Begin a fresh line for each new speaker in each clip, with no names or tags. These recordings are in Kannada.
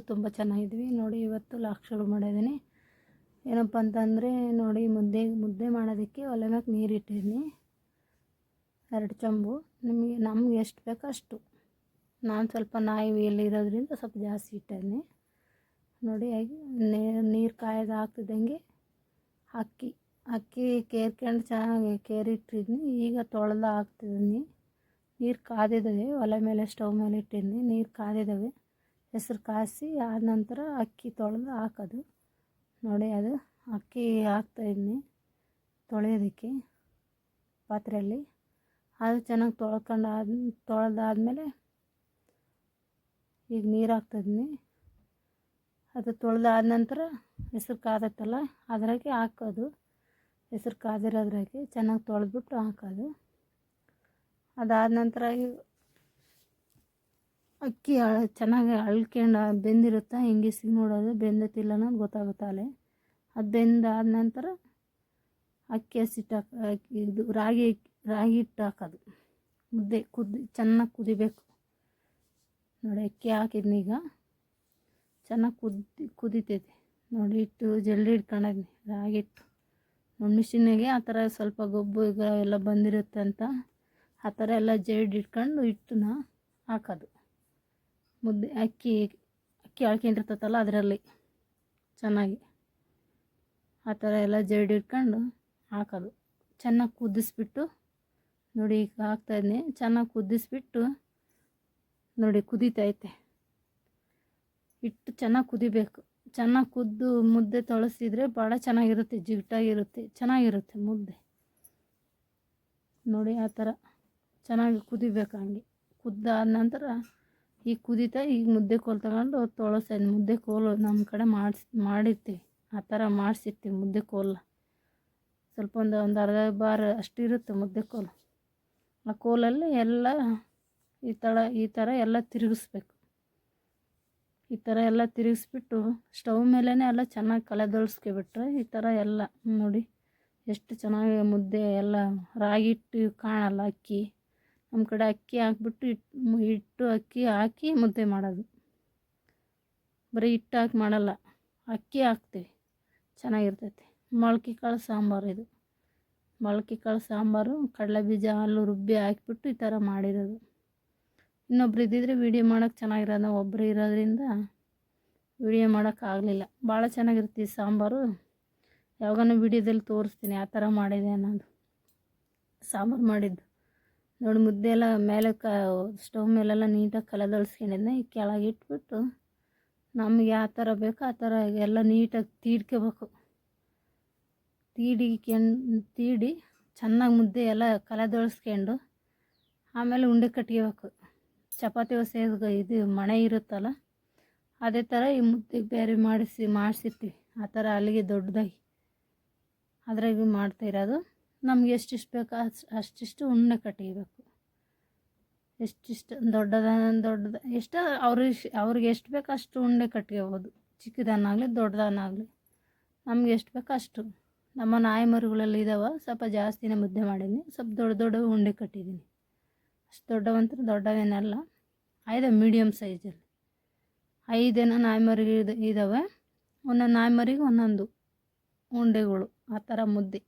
ತುಂಬ ಚೆನ್ನಾಗಿದ್ವಿ. ನೋಡಿ, ಇವತ್ತು ಲಾಕ್ಷಗಳು ಮಾಡಿದ್ದೀನಿ. ಏನಪ್ಪ ಅಂತಂದರೆ, ನೋಡಿ, ಮುದ್ದೆ ಮುದ್ದೆ ಮಾಡೋದಕ್ಕೆ ಒಲೆ ಮ್ಯಾಗ ನೀರು ಇಟ್ಟಿದ್ದೀನಿ. ಎರಡು ಚಂಬು. ನಿಮಗೆ, ನಮ್ಗೆ ಎಷ್ಟು ಬೇಕೋ ಅಷ್ಟು. ನಾನು ಸ್ವಲ್ಪ ನಾಯಿ ಇಲ್ಲಿ ಇರೋದ್ರಿಂದ ಸ್ವಲ್ಪ ಜಾಸ್ತಿ ಇಟ್ಟಿದ್ದೀನಿ. ನೋಡಿ, ಹಾಗೆ ನೀರು ಕಾಯೋದು ಹಾಕ್ತಿದ್ದಂಗೆ ಅಕ್ಕಿ ಅಕ್ಕಿ ಕೇರ್ಕೊಂಡು ಚೆನ್ನಾಗಿ ಕೇರಿಟ್ಟಿದ್ದೀನಿ. ಈಗ ತೊಳೆದು ಹಾಕ್ತಿದ್ದೀನಿ. ನೀರು ಕಾದಿದ್ದಾವೆ. ಒಲೆ ಮೇಲೆ, ಸ್ಟವ್ ಮೇಲೆ ಇಟ್ಟಿದ್ದೀನಿ. ನೀರು ಕಾದಿದ್ದಾವೆ. ಹೆಸ್ರು ಕಾಯಿಸಿ ಆದ ನಂತರ ಅಕ್ಕಿ ತೊಳೆದು ಹಾಕೋದು. ನೋಡಿ ಅದು ಅಕ್ಕಿ ಹಾಕ್ತಾಯಿದ್ದೀನಿ ತೊಳೆಯೋದಕ್ಕೆ ಪಾತ್ರೆಯಲ್ಲಿ. ಅದು ಚೆನ್ನಾಗಿ ತೊಳ್ಕೊಂಡು ಆದ, ತೊಳೆದಾದ್ಮೇಲೆ ಈಗ ನೀರು ಹಾಕ್ತಿದ್ನಿ ಅದು ತೊಳೆದಾದ ನಂತರ ಹೆಸ್ರು ಕಾದತ್ತಲ್ಲ ಅದ್ರಾಗೆ ಹಾಕೋದು. ಹೆಸ್ರು ಕಾದಿರೋದ್ರಾಗೆ ಚೆನ್ನಾಗಿ ತೊಳೆದ್ಬಿಟ್ಟು ಹಾಕೋದು. ಅದಾದ ನಂತರ ಅಕ್ಕಿ ಚೆನ್ನಾಗಿ ಅಳ್ಕೊಂಡು ಬೆಂದಿರುತ್ತೆ? ಹೆಂಗೆ ಸಿಗಿ ನೋಡೋದು? ಬೆಂದತಿಲ್ಲ ಅನ್ನೋದು ಗೊತ್ತಾಗುತ್ತೆ ಅಲ್ಲೇ? ಅದು ಬೆಂದಾದ ನಂತರ ಅಕ್ಕಿ ಹಸಿಟ್ಟು ಇದು ರಾಗಿ ರಾಗಿ ಹಿಟ್ಟು ಹಾಕೋದು. ಮುದ್ದೆ ಕುದಿ, ಚೆನ್ನಾಗಿ ಕುದಿಬೇಕು. ನೋಡಿ ಅಕ್ಕಿ ಹಾಕಿದ್ನಿ ಈಗ. ಚೆನ್ನಾಗಿ ಕುದಿ ಕುದಿತೈತೆ. ನೋಡಿ ಹಿಟ್ಟು ಜಲ್ದಿ ಹಿಡ್ಕೊಂಡಾಗ್ನಿ ರಾಗಿ ಹಿಟ್ಟು. ನೋಡಿ ಮಿಷಿನಿಗೆ ಆ ಥರ ಸ್ವಲ್ಪ ಗೊಬ್ಬು ಈಗ ಎಲ್ಲ ಬಂದಿರುತ್ತೆ ಅಂತ ಆ ಥರ ಎಲ್ಲ ಜಡಿ ಇಟ್ಕೊಂಡು ಹಿಟ್ಟನ್ನ ಹಾಕೋದು. ಮುದ್ದೆ, ಅಕ್ಕಿ ಅಕ್ಕಿ ಹಾಳ್ಕೊಂಡಿರ್ತೈತಲ್ಲ ಅದರಲ್ಲಿ ಚೆನ್ನಾಗಿ. ಆ ಥರ ಎಲ್ಲ ಜರಡಿ ಇಟ್ಕೊಂಡು ಹಾಕೋದು. ಚೆನ್ನಾಗಿ ಕುದಿಸ್ಬಿಟ್ಟು ನೋಡಿ ಈಗ ಹಾಕ್ತಾಯಿದ್ದೀನಿ ಚೆನ್ನಾಗಿ ಕುದಿಸ್ಬಿಟ್ಟು ನೋಡಿ ಕುದೀತೈತೆ ಹಿಟ್ಟು ಚೆನ್ನಾಗಿ ಕುದಿಬೇಕು. ಚೆನ್ನಾಗಿ ಕುದ್ದು ಮುದ್ದೆ ತೊಳಸಿದ್ರೆ ಭಾಳ ಚೆನ್ನಾಗಿರುತ್ತೆ, ಜಿಗಟಾಗಿರುತ್ತೆ, ಚೆನ್ನಾಗಿರುತ್ತೆ ಮುದ್ದೆ. ನೋಡಿ ಆ ಥರ ಚೆನ್ನಾಗಿ ಕುದಿಬೇಕು ಹಂಗೆ. ಕುದ್ದಾದ ನಂತರ ಈಗ ಕುದಿತ ಈಗ ಮುದ್ದೆ ಕೋಲು ತಗೊಂಡು ತೊಳಸೋದು ಮುದ್ದೆ ಕೋಲು ನಮ್ಮ ಕಡೆ ಮಾಡಿಸ್, ಮಾಡಿರ್ತೀವಿ. ಆ ಥರ ಮಾಡಿಸಿರ್ತೀವಿ ಮುದ್ದೆ ಕೋಲ ಸ್ವಲ್ಪ ಒಂದು ಒಂದು ಅರ್ಧ ಬಾರ ಅಷ್ಟಿರುತ್ತೆ ಮುದ್ದೆ ಕೋಲು. ಆ ಕೋಲಲ್ಲಿ ಎಲ್ಲ ಈ ಥರ ಈ ಥರ ಎಲ್ಲ ತಿರುಗಿಸ್ಬೇಕು. ಈ ಥರ ಎಲ್ಲ ತಿರುಗಿಸ್ಬಿಟ್ಟು ಸ್ಟವ್ ಮೇಲೇ ಎಲ್ಲ ಚೆನ್ನಾಗಿ ಕಲೆದೊಳಿಸ್ಕೊಬಿಟ್ರೆ ಈ ಥರ ಎಲ್ಲ ನೋಡಿ ಎಷ್ಟು ಚೆನ್ನಾಗಿ ಮುದ್ದೆ ಎಲ್ಲ ರಾಗಿ ಹಿಟ್ಟು ಕಾಣಲ್ಲ ಅಕ್ಕಿ. ನಮ್ಮ ಕಡೆ ಅಕ್ಕಿ ಹಾಕ್ಬಿಟ್ಟು ಇಟ್ಟು ಹಿಟ್ಟು ಅಕ್ಕಿ ಹಾಕಿ ಮುದ್ದೆ ಮಾಡೋದು. ಬರೀ ಹಿಟ್ಟು ಹಾಕಿ ಮಾಡಲ್ಲ, ಅಕ್ಕಿ ಹಾಕ್ತೀವಿ. ಚೆನ್ನಾಗಿರ್ತೈತೆ. ಮೊಳಕೆ ಕಾಳು ಸಾಂಬಾರು ಇದು. ಮೊಳಕೆ ಕಾಳು ಸಾಂಬಾರು ಕಡಲೆ ಬೀಜ ಹಾಲು ರುಬ್ಬಿ ಹಾಕಿಬಿಟ್ಟು ಈ ಥರ ಮಾಡಿರೋದು. ಇನ್ನೊಬ್ರು ಇದ್ದಿದ್ರೆ ವೀಡಿಯೋ ಮಾಡೋಕ್ಕೆ ಚೆನ್ನಾಗಿರೋದು. ಒಬ್ಬರು ಇರೋದ್ರಿಂದ ವೀಡಿಯೋ ಮಾಡೋಕ್ಕಾಗಲಿಲ್ಲ ಭಾಳ ಚೆನ್ನಾಗಿರ್ತೀವಿ ಸಾಂಬಾರು. ಯಾವಾಗನೂ ವೀಡಿಯೋದಲ್ಲಿ ತೋರಿಸ್ತೀನಿ, ಆ ಥರ ಮಾಡಿದೆ ಅನ್ನೋದು. ಸಾಂಬಾರು ಮಾಡಿದ್ದು. ನೋಡಿ ಮುದ್ದೆ ಎಲ್ಲ ಮೇಲೆ ಕ, ಸ್ಟವ್ ಮೇಲೆಲ್ಲ ನೀಟಾಗಿ ಕಲದೊಳ್ಸ್ಕೊಂಡಿದ್ದೆ ಈ ಕೆಳಗೆ ಇಟ್ಬಿಟ್ಟು ನಮಗೆ ಯಾವ ಥರ ಬೇಕೋ ಆ ಥರ ಎಲ್ಲ ನೀಟಾಗಿ ತೀಡ್ಕೋಬೇಕು. ತೀಡಿಕೊಂಡು ತೀಡಿ ಚೆನ್ನಾಗಿ ಮುದ್ದೆ ಎಲ್ಲ ಕಲದೊಳ್ಸ್ಕೊಂಡು ಆಮೇಲೆ ಉಂಡೆ ಕಟ್ಕೋಬೇಕು. ಚಪಾತಿ ಹೊಸೆದು ಇದು ಮಣೆ ಇರುತ್ತಲ್ಲ, ಅದೇ ಥರ ಈ ಮುದ್ದೆಗೆ ಬೇರೆ ಮಾಡಿಸಿ, ಮಾಡಿಸಿರ್ತೀವಿ. ಆ ಥರ ಅಲ್ಲಿಗೆ ದೊಡ್ಡದಾಗಿ. ಅದ್ರಾಗ ಮಾಡ್ತಾ ಇರೋದು. ನಮ್ಗೆ ಎಷ್ಟಿಷ್ಟು ಬೇಕು ಅಷ್ಟು, ಅಷ್ಟಿಷ್ಟು ಉಣ್ಣೆ ಕಟ್ಟಿಬೇಕು. ಎಷ್ಟಿಷ್ಟು ದೊಡ್ಡದ ದೊಡ್ಡದ, ಎಷ್ಟು ಅವ್ರಿಗೆ ಅವ್ರಿಗೆ ಎಷ್ಟು ಬೇಕು ಅಷ್ಟು ಉಂಡೆ ಕಟ್ಕೋಬೋದು. ಚಿಕ್ಕದನ್ನಾಗಲಿ ದೊಡ್ಡದನ್ನಾಗಲಿ ನಮ್ಗೆ ಎಷ್ಟು ಬೇಕು ಅಷ್ಟು. ನಮ್ಮ ನಾಯಿ ಮರಿಗಳೆಲ್ಲ ಇದಾವೆ, ಸ್ವಲ್ಪ ಜಾಸ್ತಿನೇ ಮುದ್ದೆ ಮಾಡಿದ್ದೀನಿ ಸ್ವಲ್ಪ ದೊಡ್ಡ ದೊಡ್ಡ ಉಂಡೆ ಕಟ್ಟಿದ್ದೀನಿ ಅಷ್ಟು ದೊಡ್ಡವಂತೂ ದೊಡ್ಡವೇನಲ್ಲ, ಐದು ಮೀಡಿಯಮ್ ಸೈಜಲ್ಲಿ. ಐದೇನೋ ನಾಯಿ ಮರಿ ಇದ್ದಾವೆ ಒಂದೊಂದು ನಾಯಿ ಮರಿಗೆ ಒಂದೊಂದು ಉಂಡೆಗಳು, ಆ ಥರ ಮುದ್ದೆ.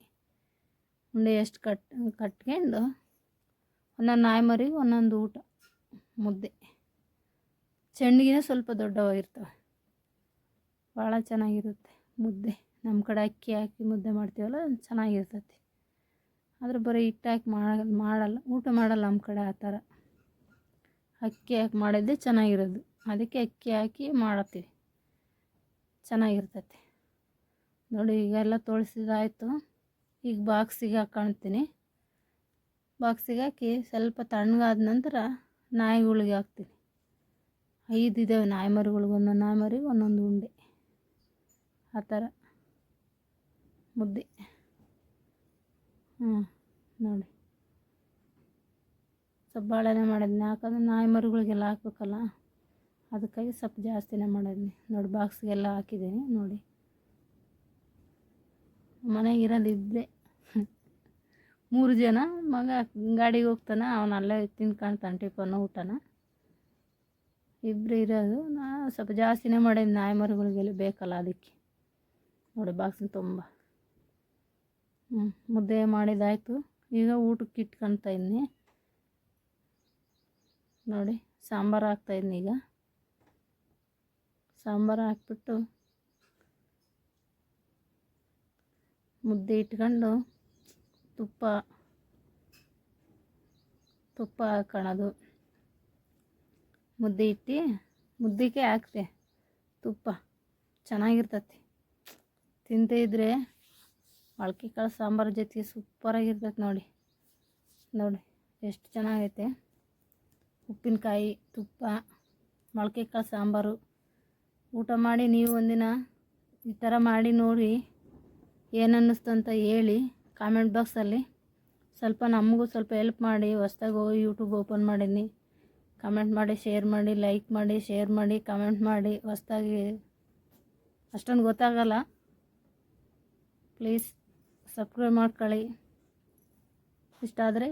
ಉಂಡೆ ಎಷ್ಟು ಕಟ್ ಕಟ್ಕೊಂಡು ಒಂದೊಂದು ನಾಯಿ ಮರಿಗೆ ಒಂದೊಂದು ಊಟ, ಮುದ್ದೆ. ಚೆಂಡಿಗೆ ಸ್ವಲ್ಪ ದೊಡ್ಡವಾಗಿರ್ತವೆ. ಭಾಳ ಚೆನ್ನಾಗಿರುತ್ತೆ ಮುದ್ದೆ. ನಮ್ಮ ಕಡೆ ಅಕ್ಕಿ ಹಾಕಿ ಮುದ್ದೆ ಮಾಡ್ತೀವಲ್ಲ ಚೆನ್ನಾಗಿರ್ತೈತಿ. ಆದರೆ ಬರೀ ಹಿಟ್ಟು ಹಾಕಿ ಮಾಡಲ್ಲ, ಊಟ ಮಾಡಲ್ಲ ನಮ್ಮ ಕಡೆ ಆ ಥರ. ಅಕ್ಕಿ ಹಾಕಿ ಮಾಡಿದ್ದೆ ಚೆನ್ನಾಗಿರೋದು. ಅದಕ್ಕೆ ಅಕ್ಕಿ ಹಾಕಿ ಮಾಡತ್ತೀವಿ. ಚೆನ್ನಾಗಿರ್ತೈತಿ. ನೋಡಿ ಈಗೆಲ್ಲ ತೊಳ್ಸಿದಾಯಿತು. ಈಗ ಬಾಕ್ಸಿಗೆ ಹಾಕೊಳ್ತೀನಿ ಬಾಕ್ಸಿಗೆ ಹಾಕಿ ಸ್ವಲ್ಪ ತಣ್ಣಗಾದ ನಂತರ ನಾಯಿಗಳಿಗೆ ಹಾಕ್ತೀನಿ. ಐದು ಇದ್ದಾವೆ ನಾಯಿ ಮರಿಗಳಿಗೆ, ಒಂದೊಂದು ನಾಯಿ ಮರಿಗೆ, ಒಂದೊಂದು ಉಂಡೆ. ಆ ಥರ. ಮುದ್ದೆ. ಹ್ಞೂ ನೋಡಿ. ಸ್ವಲ್ಪ ಭಾಳನೇ ಮಾಡಿದ್ನಿ. ಯಾಕಂದ್ರೆ ನಾಯಿ ಮರಿಗಳಿಗೆಲ್ಲ ಹಾಕ್ಬೇಕಲ್ಲ, ಅದಕ್ಕಾಗಿ ಸ್ವಲ್ಪ ಜಾಸ್ತಿನೇ ಮಾಡಿದ್ನಿ. ನೋಡಿ, ಬಾಕ್ಸ್ಗೆಲ್ಲ ಹಾಕಿದ್ದೀನಿ, ನೋಡಿ. ಮನೆಗೆ ಇರೋದು ಇದ್ದೆ ಮೂರು ಜನ ಮಗ ಗಾಡಿಗೆ ಹೋಗ್ತಾನೆ, ಅವನು ಅಲ್ಲೇ ತಿನ್ಕೊಳ್ತಾನೆ ಟಿಫನ್ ಊಟನ. ಇಬ್ಬರು ಇರೋದು ನಾನು ಸ್ವಲ್ಪ ಜಾಸ್ತಿನೇ ಮಾಡೀನಿ ನಾಯಿ ಮರಿಗಳಿಗೆಲ್ಲ ಬೇಕಲ್ಲ ಅದಕ್ಕೆ. ನೋಡಿ ಬಾಕ್ಸಿನ ತುಂಬ. ಹ್ಞೂ ಮುದ್ದೆ ಮಾಡಿದಾಯಿತು. ಈಗ ಊಟಕ್ಕೆ ಇಟ್ಕೊಳ್ತಾ ಇದ್ದೀನಿ ನೋಡಿ, ಸಾಂಬಾರು ಹಾಕ್ತಾಯಿದ್ದೀನಿ ಈಗ. ಸಾಂಬಾರು ಹಾಕ್ಬಿಟ್ಟು ಮುದ್ದೆ ಇಟ್ಕೊಂಡು ತುಪ್ಪ ತುಪ್ಪ ಹಾಕೊಳ್ಳೋದು ಮುದ್ದೆ ಇಟ್ಟು ಮುದ್ದೆಗೆ ಹಾಕ್ತೆ. ತುಪ್ಪ ಚೆನ್ನಾಗಿರ್ತತಿ. ತಿಂತೇ ಇದ್ರೆ ಮೊಳಕೆ ಕಾಳು ಸಾಂಬಾರು ಜೊತೆಗೆ ಸೂಪರಾಗಿರ್ತೈತೆ ನೋಡಿ. ನೋಡಿ ಎಷ್ಟು ಚೆನ್ನಾಗೈತೆ. ಉಪ್ಪಿನಕಾಯಿ, ತುಪ್ಪ ಮೊಳಕೆ ಕಾಳು ಸಾಂಬಾರು. ಊಟ ಮಾಡಿ ನೀವು ಒಂದಿನ ಈ ಥರ ಮಾಡಿ ನೋಡಿ. ಏನು ಅನ್ನಿಸ್ತು ಅಂತ ಹೇಳಿ ಕಾಮೆಂಟ್ ಬಾಕ್ಸಲ್ಲಿ ಸ್ವಲ್ಪ ನಮಗೂ ಸ್ವಲ್ಪ ಹೆಲ್ಪ್ ಮಾಡಿ, ಹೊಸ್ದಾಗಿ ಹೋಗಿ ಯೂಟ್ಯೂಬ್ ಓಪನ್ ಮಾಡೀನಿ. ಕಮೆಂಟ್ ಮಾಡಿ ಶೇರ್ ಮಾಡಿ ಲೈಕ್ ಮಾಡಿ ಶೇರ್ ಮಾಡಿ ಕಮೆಂಟ್ ಮಾಡಿ, ಹೊಸ್ದಾಗಿ ಅಷ್ಟೊಂದು ಗೊತ್ತಾಗಲ್ಲ. ಪ್ಲೀಸ್ ಸಬ್ಸ್ಕ್ರೈಬ್ ಮಾಡ್ಕೊಳ್ಳಿ. ಇಷ್ಟ ಆದರೆ